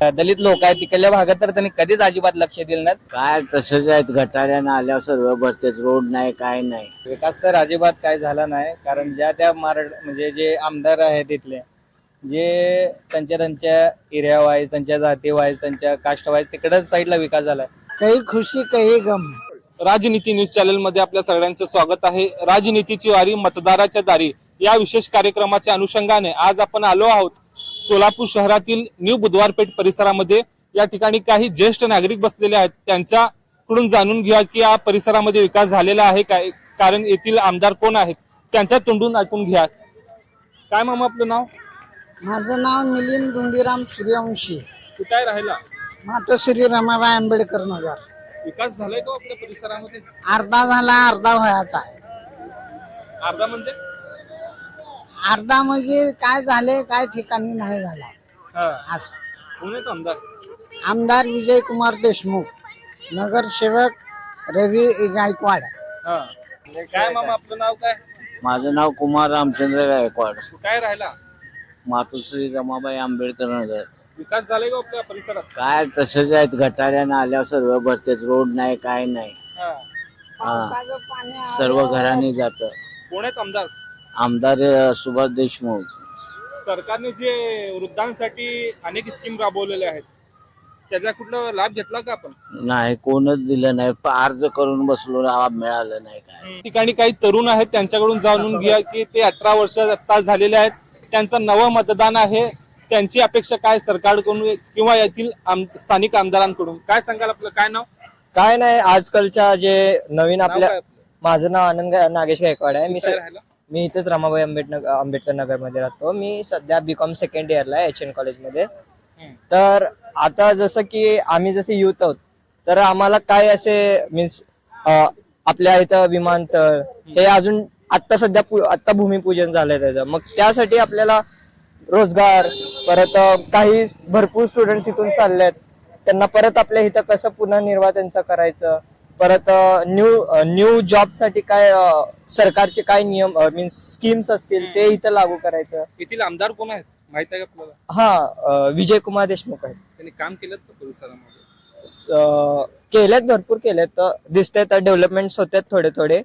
दलित लोक आहेत तिकडल्या भागात तर त्यांनी कधीच अजिबात लक्ष दिलं नाही काय तसंच आहेत गटाऱ्यानं आल्यावर सर्व बसतेत रोड नाही काय नाही. विकास तर अजिबात काय झाला नाही कारण ज्या त्या मराठ म्हणजे जे आमदार आहेत तिथले जे त्यांच्या त्यांच्या एरिया वाईज त्यांच्या जाती वाईज त्यांच्या कास्ट वाईज तिकडच साईडला विकास झालाय. काही खुशी काही गम. राजनीती न्यूज चॅनलमध्ये आपल्या सगळ्यांचं स्वागत आहे. राजनीतीची वारी मतदाराच्या दारी. या विशेष कार्यक्रमाच्या अनुषंगाने आज आपण आलो आहोत. सोलापूर शहरातील न्यू बुधवारपेठ परिसरामध्ये या ठिकाणी काही ज्येष्ठ नागरिक बसलेले आहेत. त्यांच्याकडून जाणून घ्या की या परिसरामध्ये विकास झालेला आहे काय? कारण येथील आमदार कोण आहेत? त्यांच्या तोंडून ऐकून घ्या. काय मामा आपलं नाव? माझं नाव मिलिंद धुंडीराम सूर्यवंशी. कुठे आहे राहिला मातोश्री रमाबाई आंबेडकर नगर. विकास झालाय का आपल्या परिसरामध्ये? अर्धा झाला अर्धा व्हायचा आहे. अर्धा म्हणजे? अर्धा म्हणजे काय झाले काय ठिकाणी नाही झाला. हा. असं. आमदार? आमदार विजय कुमार देशमुख नगरसेवक रवी गायकवाड. हा. काय मामा आपलं नाव काय? माझं नाव कुमार रामचंद्र गायकवाड. आहे राहिला? मातोश्री रमाबाई आंबेडकर नगर. विकास झालाय का आपल्या परिसरात? काय तसंच आहेत गटाऱ्यानं आल्यावर सर्व बसतेत रोड नाही काय नाही. हा. हा. पावसाचं पाणी आलं. सर्व घराने जात. कोण आहेत आमदार? आमदार सुभाष देशमुख. सरकारने जे वृद्धांसाठी अनेक स्कीम राबवलेल्या आहेत त्याचा कुठला लाभ घेतला का आपण? नाही कोणच दिलं नाही. अर्ज करून बसलो लाभ मिळालं नाही काय. ठिकाणी काही तरुण आहेत त्यांच्याकडून जाणून घ्या की ते अठरा वर्ष आता झालेले आहेत. त्यांचं नवं मतदान आहे. त्यांची अपेक्षा काय सरकारकडून किंवा येथील आम- स्थानिक आमदारांकडून? काय सांगाल आपलं? काय नाव? काय नाही आजकालच्या जे नवीन नाव आपल्या काय आपलं? माझं नाव आनंद गा- नागेश गायकवाड आहे. मी स-? मी इथेच रमाबाई आंबेडकर आंबेडकर नगरमध्ये राहतो. मी सध्या बीकॉम सेकंड इयरला आहे एच एन कॉलेजमध्ये. तर आता जसं की आम्ही जसे युथ आहोत तर आम्हाला काय असे मीन्स आपल्या इथं विमानतळ हे अजून आता सध्या पु- आता भूमिपूजन झालंय त्याचं. मग त्यासाठी आपल्याला रोजगार परत काही भरपूर स्टुडंट इथून चाललेत. त्यांना परत आपल्या इथं कसं पुन्हा निर्वाह त्यांचा करायचं? परत न्यू न्यू जॉबसाठी काय सरकारचे काय नियम मीन्स स्कीम्स असतील ते इथं लागू करायचं. येथील आमदार कोण आहेत? माहीत आहे का आपल्याला? हा विजय कुमार देशमुख आहेत. त्यांनी काम केलं का परिसरामध्ये? स- अ, केलेत भरपूर केलेत. दिसते तर डेव्हलपमेंट होतात थोडे थोडे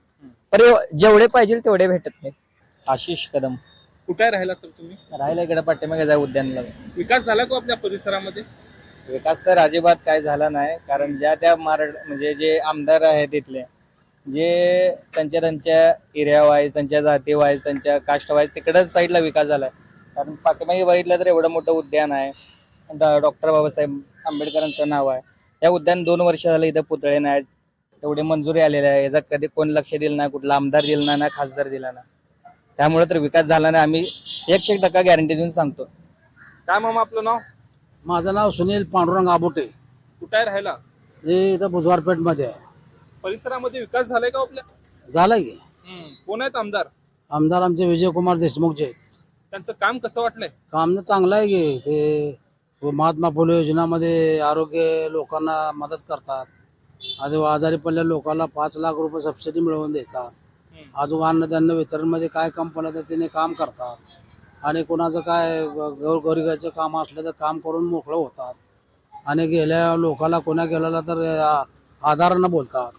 पण एव- जेवढे पाहिजे तेवढे भेटत नाही आशिष कदम. कुठे राहिला सर तुम्ही? राहिला इकडे पाठीमागे जाय उद्यानला. विकास झाला का आपल्या परिसरामध्ये? विकास तर अजिबात काय झाला नाही. कारण ज्या त्या मारड म्हणजे जे आमदार आहेत तिथले जे त्यांच्या त्यांच्या एरिया वाईज त्यांच्या जाती वाईज त्यांच्या कास्ट वाईज तिकडंच साईडला विकास झाला आहे कारण पाठीमागे बघितलं तर एवढं मोठं उद्यान आहे. डॉक्टर बाबासाहेब आंबेडकरांचं नाव आहे. या उद्यान दोन वर्ष झालं इथं पुतळे नाही. एवढी मंजुरी आलेली आहे. याचा कधी कोण लक्ष दिलं नाही कुठला आमदार दिला नाही ना खासदार दिला नाही. त्यामुळे तर विकास झाला नाही. आम्ही एकशे टक्का गॅरंटी देऊन सांगतो. काय मग आपलं नाव? माझं नाव सुनील पांडुरंग आबोटे. कुठे आहे राहिला हे इथं बुधवारपेठमध्ये आहे. परिसरामध्ये विकास झालाय का आपल्या? झालं की. कोण आहेत आमदार? आमदार आमचे विजयकुमार देशमुख जे आहेत. त्यांचं काम कसं वाटलंय? काम चांगलं आहे की. ते महात्मा फुले योजनामध्ये आरोग्य लोकांना मदत करतात. आणि आजारी पडलेल्या लोकांना पाच लाख रुपये सबसिडी मिळवून देतात. अजून अन्नधान्य वितरणमध्ये काय पडलं तर त्याने काम करतात. आणि कोणाचं काय गौरगरिबाचं काम असलं तर काम करून मोकळं होतात. आणि गेल्या लोकाला कोणा गेलेला तर आधारानं बोलतात.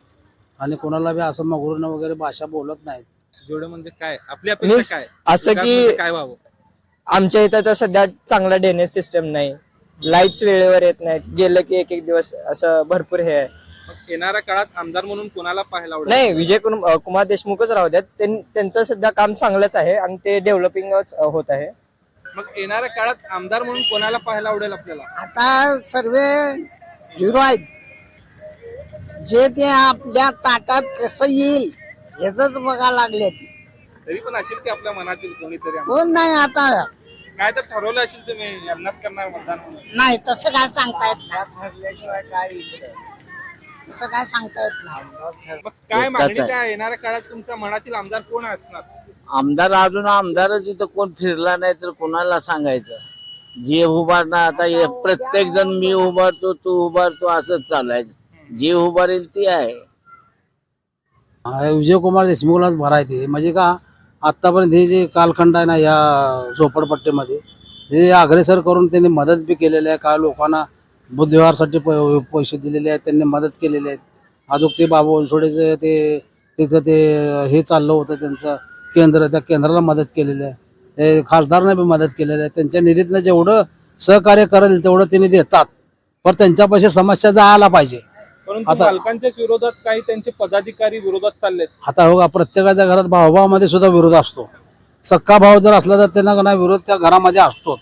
आणि कोणाला बी असं मगरूनं वगैरे भाषा बोलत नाहीत. जेवढं म्हणजे काय? आपली Means अपेक्षा काय? असं की- काय व्हावं? आमच्या इथं तर सध्या चांगला ड्रेनेज सिस्टम नाही. लाईट्स वेळेवर येत नाहीत. गेलं की एक एक दिवस असं भरपूर हे आहे. मग येणाऱ्या काळात आमदार म्हणून कोणाला पाहायला आवडेल? नाही विजय कुमार देशमुखच राहू द्यात. त्यां- त्यांचं सध्या काम चांगलंच आहे आणि ते डेव्हलपिंगच होत आहे. मग येणाऱ्या काळात आमदार म्हणून कोणाला पाहायला आवडेल आपल्याला? आता सर्व झिरो आहेत. जे ते आपल्या ताटात कसं येईल ह्याच बघा लागले ती. तरी पण असेल की आपल्या मनातील कोणीतरी आमदार. कोण नाही आता? काय तर ठरवलं असेल तुम्ही यांनाच करणार मतदान म्हणून. नाही तसं काय सांगता येत नाही. तसं काय सांगता येत नाही. मग काय मागणी आहे. काय येणाऱ्या काळात तुमच्या मनातील आमदार कोण असणार? आमदार अजून आमदारच इथं कोण फिरला नाही तर कोणाला सांगायचं? जे उभारणार आता प्रत्येक जण मी उभारतो तू उभारतो असंच चालू आहे जे उभारेल ती आहे. विजयकुमार देशमुखलाच भरायचे. म्हणजे का आतापर्यंत हे जे कालखंड आहे ना या झोपडपट्टीमध्ये हे अग्रेसर करून त्यांनी मदत बी केलेली आहे. काय लोकांना बुद्धविहारसाठी प- पैसे दिलेले आहेत त्यांनी मदत केलेली आहेत. अजून ते बाबू बनसोडेचं ते तिथं ते हे चाललं होतं त्यांचं केंद्र त्या केंद्राला मदत केलेली आहे. ते खासदारने बी मदत केलेली आहे. त्यांच्या निधीतनं जेवढं सहकार्य करेल तेवढं त्यांनी देतात. पण त्यांच्यापाशी समस्या जायला पाहिजे. परंतु आता- विरोधात काही त्यांचे पदाधिकारी विरोधात चाललेत. आता हो का प्रत्येकाच्या घरात भावभावामध्ये सुद्धा विरोध असतो. सक्का भाव जर असला तर त्यांना का नाही विरोध त्या घरामध्ये असतोच.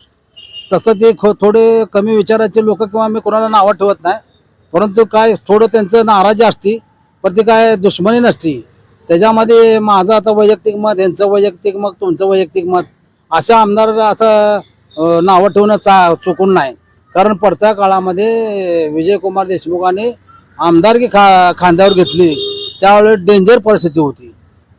तसं ते खो- थोडे कमी विचाराचे लोक किंवा मी कोणाला नावं ठेवत नाही. परंतु काय थोडं त्यांचं नाराजी असती पण ती काय दुश्मनी नसती. त्याच्यामध्ये माझं आता वैयक्तिक मत यांचं वैयक्तिक मत तुमचं वैयक्तिक मत अशा आमदार असं नावं ठेवणं चा चुकून नाही. कारण पडत्या काळामध्ये विजयकुमार देशमुखाने आमदारकी खा खांद्यावर घेतली. त्यावेळेस डेंजर परिस्थिती होती.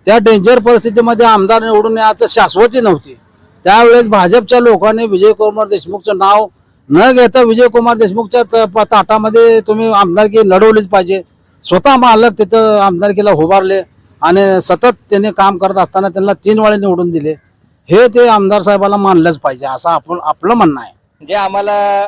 त्या डेंजर परिस्थितीमध्ये आमदार निवडून याचं शाश्वती नव्हती. त्यावेळेस भाजपच्या लोकांनी विजयकुमार देशमुखचं नाव न घेता विजयकुमार देशमुखच्या त- ताटामध्ये तुम्ही आमदारकी लढवलीच पाहिजे. स्वतः मालक तिथं आमदारकीला उभारले आणि सतत त्याने काम करत असताना त्यांना तीन वेळे निवडून दिले. हे ते आमदार साहेबाला मानलंच पाहिजे असं आपण आपलं म्हणणं आहे. जे आम्हाला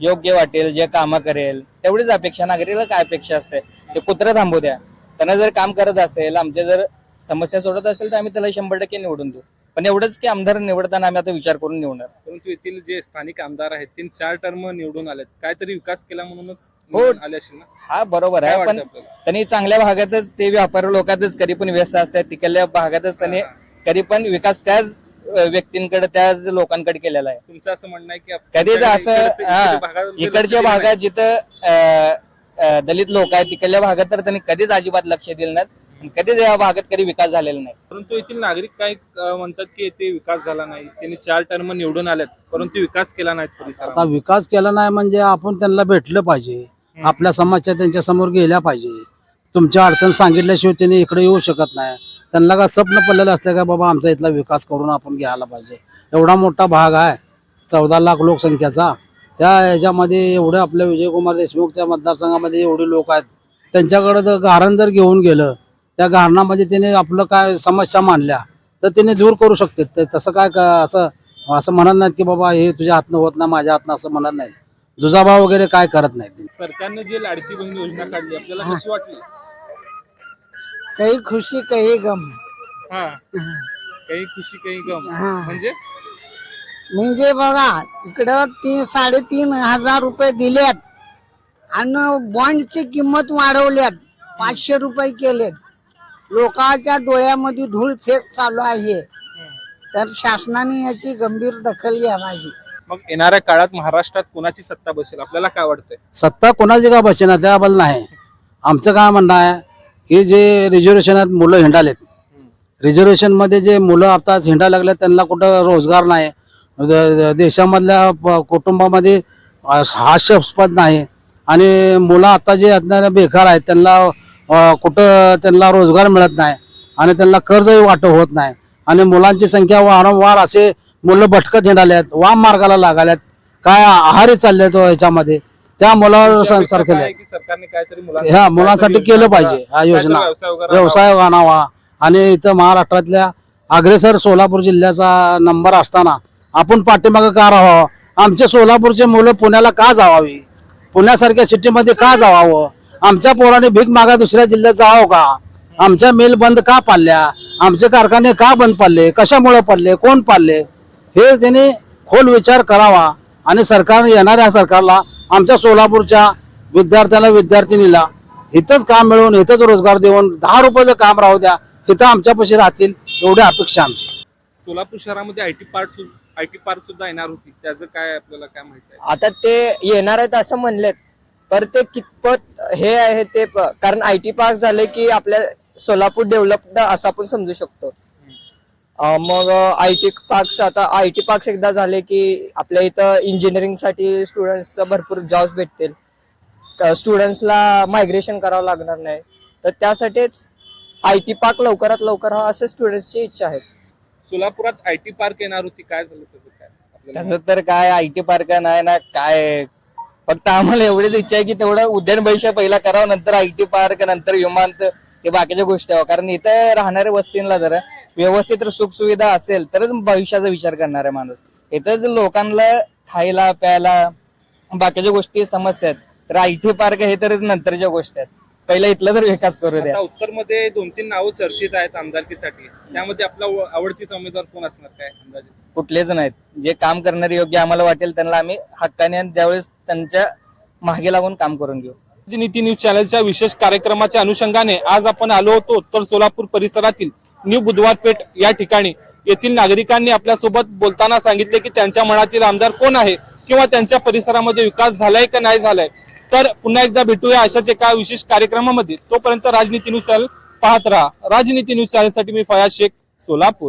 योग्य वाटेल जे कामं करेल तेवढीच अपेक्षा नागरिकाला काय अपेक्षा असते? ते कुत्र थांबू द्या. त्यांना जर काम करत असेल आमच्या जर समस्या सोडत असेल तर आम्ही त्याला शंभर टक्के निवडून देऊ. पण एवढंच की आमदार निवडताना आम्ही आता विचार करून निवडणार. परंतु येथील जे स्थानिक आमदार आहेत तीन चार टर्म निवडून आलेत. काहीतरी विकास केला म्हणूनच हो. निवडून आले असेल ना? हा बरोबर काय आहे वाटतं पण आपल्याला? त्यांनी चांगल्या भागातच ते व्यापारी लोकातच कधी पण व्यस्त असतात. तिकडल्या भागातच त्यांनी कधी पण विकास त्याच अं, व्यक्तींकडे त्याच लोकांकडे केलेला आहे. तुमचं असं म्हणणं आहे की कधीच असं इकडचे हा, भागामध्ये लक्ष इकडच्या दिलं. भागात जिथं अं, अं, दलित लोक आहेत तिकडल्या भागात तर त्यांनी कधीच अजिबात लक्ष दिलं नाही कधीच या भागात कधी विकास झालेला नाही? परंतु येथील नागरिक काय अं, म्हणतात की येथे विकास झाला नाही. त्यांनी चार टर्म निवडून आलेत परंतु विकास केला नाही आता परिसरात विकास केला नाही म्हणजे आपण त्यांना भेटलं पाहिजे. आपल्या समस्या त्यांच्यासमोर गेल्या पाहिजे. तुमच्या अडचण सांगितल्याशिवाय त्यांनी इकडे येऊ शकत नाही. त्यांना का स्वप्न पडलेलं असलं का बाबा आमचा इथला विकास करून आपण घ्यायला पाहिजे. एवढा मोठा भाग आहे. चौदा लाख लोकसंख्येचा. त्या ह्याच्यामध्ये एवढे आपल्या विजयकुमार देशमुखच्या मतदारसंघामध्ये एवढे लोक आहेत. त्यांच्याकडे जर गारण जर घेऊन गेलं त्या गारणामध्ये त्याने आपलं काय समस्या मांडल्या तर त्याने दूर करू शकते. तर तसं काय का असं असं म्हणत नाहीत की बाबा हे तुझ्या हातनं होत नाही माझ्या हातनं असं म्हणत नाहीत. दुजाभाव वगैरे काय करत नाहीत सरकारने जे लाडकी बहीण योजना काढली आपल्याला. कशी वाटली? काही खुशी काही गम. हा. काही खुशी काही गम. हा. म्हणजे? म्हणजे बघा इकडं तीन साडेतीन हजार रुपये दिलेत आणि बॉन्डची किंमत वाढवल्यात. पाचशे रुपये केलेत. लोकांच्या डोळ्यामध्ये धूळ फेक चालू आहे. तर शासनाने याची गंभीर दखल घ्यावी. मग येणाऱ्या काळात महाराष्ट्रात कोणाची सत्ता बसेल? आपल्याला काय वाटतंय? सत्ता कोणाची का बसेना त्याबद्दल नाही. आमचं काय म्हणणं आहे की जे रिझर्वेशन आहेत मुलं हिंडालेत. रिझर्वेशनमध्ये जे मुलं आता हिंडायला लागले त्यांना कुठं रोजगार नाही. द- देशामधल्या प- कुटुंबामध्ये हास्यास्पद नाही. आणि मुलं आता जे बेकार आहेत त्यांना कुठं त्यांना रोजगार मिळत नाही आणि त्यांना कर्जही वाटप होत नाही. आणि मुलांची संख्या वारंवार असे मुलं भटकत हिंडाल्यात वाम मार्गाला लागाल्यात काय आहारी चालले तो ह्याच्यामध्ये त्या मुलावर संस्कार केले. ह्या मुलांसाठी केलं पाहिजे. हा योजना. व्यवसाय आणावा. आणि इथं महाराष्ट्रातल्या अग्रेसर सोलापूर जिल्ह्याचा नंबर असताना आपण पाठीमागं का राहावं? आमचे सोलापूरचे मुलं पुण्याला का जावावी? पुण्यासारख्या सिटीमध्ये का जावावं? आमच्या पोराने भीक मागा दुसऱ्या जिल्ह्यात जावं का? आमच्या मिल बंद का पाडल्या? आमचे कारखाने का बंद पडले? कशामुळे पडले? कोण पाडले? हे त्यांनी खोल विचार करावा आणि सरकार येणाऱ्या सरकारला आमच्या सोलापूरच्या विद्यार्थ्याला विद्यार्थिनीला इथंच काम मिळवून इथंच रोजगार देऊन दहा रुपयाचं काम राहू द्या इथं आमच्यापाशी राहतील एवढी अपेक्षा आमची. सोलापूर शहरामध्ये आयटी पार्क आयटी पार्क सुद्धा येणार होती. त्याचं काय आपल्याला काय माहिती आहे? आता ते येणार आहेत असं म्हणलेत. पर ते कितपत हे आहे ते कारण आय टी पार्क झाले की आपल्या सोलापूर डेव्हलप्ड असं आपण समजू शकतो. मग आय टी पार्क्स आता आय टी पार्क्स एकदा झाले की आपल्या इथं इंजिनिअरिंगसाठी स्टुडंट्स भरपूर जॉब्स भेटतील. स्टुडंट्सला मायग्रेशन करावं लागणार नाही. तर त्यासाठीच आय टी पार्क लवकरात लवकर हा असे स्टुडंट्सची इच्छा आहे. सोलापुरात आयटी पार्क येणार होती काय झालं त्याचं काय? तसं तर काय आय टी पार्क नाही ना काय फक्त आम्हाला एवढीच इच्छा आहे की तेवढं उद्यान भविष्य पहिला करावं नंतर आय टी पार्क नंतर विमानत हे बाकीच्या गोष्टी हवं कारण इथं राहणाऱ्या वस्तींना जर व्यवस्थित सुखसुविधा असेल तरच भविष्याचा विचार करणार आहे माणूस. इथंच लोकांना खायला प्यायला बाकीच्या गोष्टी समस्या आहेत. तर आय टी पार्क हे तरच नंतरच्या गोष्टी आहेत. पहिला इथला तर विकास करू द्या. आता उत्तरमध्ये दोन तीन नावं चर्चित आहेत आमदारकीसाठी. त्यामध्ये आपला आवडतीचा उमेदवार कोण असणार काय अंदाजे? कुठलेच नाहीत. जे काम करणारे योग्य आम्हाला वाटेल त्यांना आम्ही हक्काने आणि त्यावेळेस त्यांच्या मागे लागून काम करून घेऊ. नीती न्यूज चॅनलच्या विशेष कार्यक्रमाच्या अनुषंगाने आज आपण आलो होतो उत्तर सोलापूर परिसरातील न्यू बुधवार पेठ या ठिकाणी. येथील नागरिकांनी आपल्यासोबत बोलताना सांगितले की त्यांच्या मनातील आमदार कोण आहे किंवा त्यांच्या परिसरामध्ये विकास झालाय का नाही झालाय? तर पुन्हा एकदा भेटूया अशाच एका विशेष कार्यक्रमामध्ये. तोपर्यंत राजनीती न्यूज चॅनल पाहत राहा. राजनीती न्यूज चॅनलसाठी मी फया शेख सोलापूर.